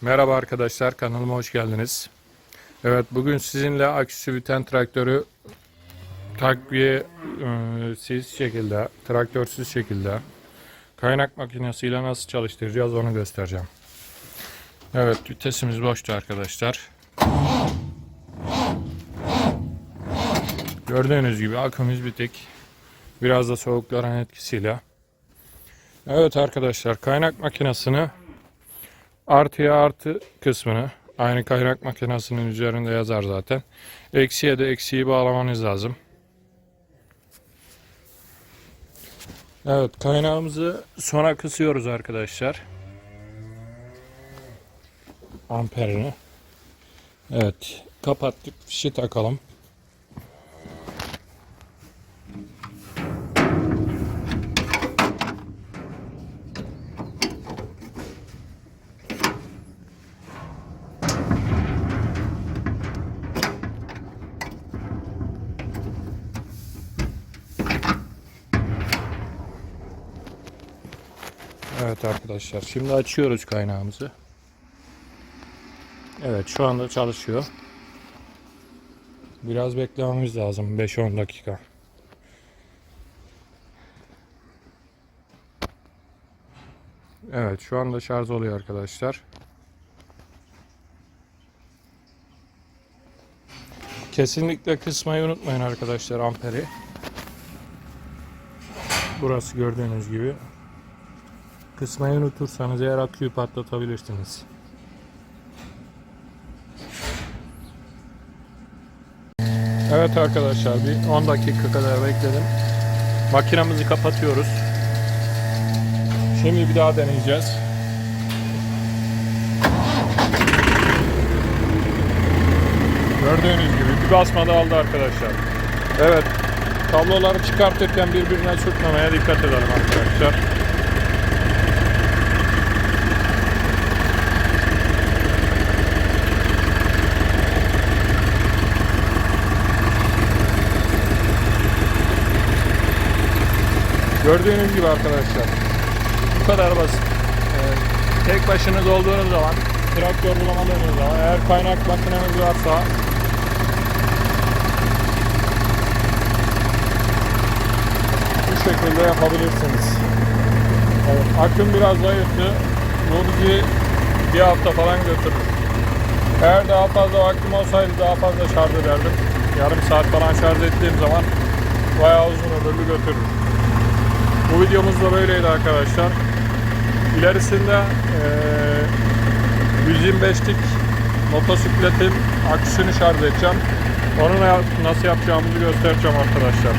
Merhaba arkadaşlar kanalıma hoş geldiniz. Evet bugün sizinle aküsü biten traktörü takviyesiz şekilde, traktörsüz şekilde kaynak makinesiyle nasıl çalıştıracağız onu göstereceğim. Evet vitesimiz boştu arkadaşlar. Gördüğünüz gibi akümüz bitik. Biraz da soğukların etkisiyle. Evet arkadaşlar kaynak makinesini artıya artı kısmını aynı kaynak makinesinin üzerinde yazar zaten. Eksiye de eksiği bağlamanız lazım. Evet kaynağımızı sona kısıyoruz arkadaşlar. Amperini. Evet kapattık fişi takalım. Evet arkadaşlar şimdi açıyoruz kaynağımızı. Evet şu anda çalışıyor. Biraz beklememiz lazım 5-10 dakika. Evet şu anda şarj oluyor arkadaşlar. Kesinlikle kısmayı unutmayın arkadaşlar amperi. Burası gördüğünüz gibi. Kısmayı unutursanız eğer aküyü patlatabilirsiniz. Evet arkadaşlar bir 10 dakika kadar bekledim. Makinamızı kapatıyoruz. Şimdi bir daha deneyeceğiz. Gördüğünüz gibi bir basmada aldı arkadaşlar. Evet kabloları çıkartırken birbirine sürtmemeye dikkat edelim arkadaşlar. Gördüğünüz gibi arkadaşlar. Bu kadar basit. Ee, tek başınız olduğunuz zaman, traktör bulamadığınız zaman, eğer kaynak makineniz varsa bu şekilde yapabilirsiniz. Evet, aküm biraz zayıftı. Bu bizi bir hafta falan götürür. Eğer daha fazla vaktim olsaydı daha fazla şarj ederdim. Yarım saat falan şarj ettiğim zaman bayağı uzun ömürlü götürür. Bu videomuz da böyleydi arkadaşlar. İlerisinde eee 125'lik motosikletin aküsünü şarj edeceğim. Onu nasıl yapacağımızı göstereceğim arkadaşlar.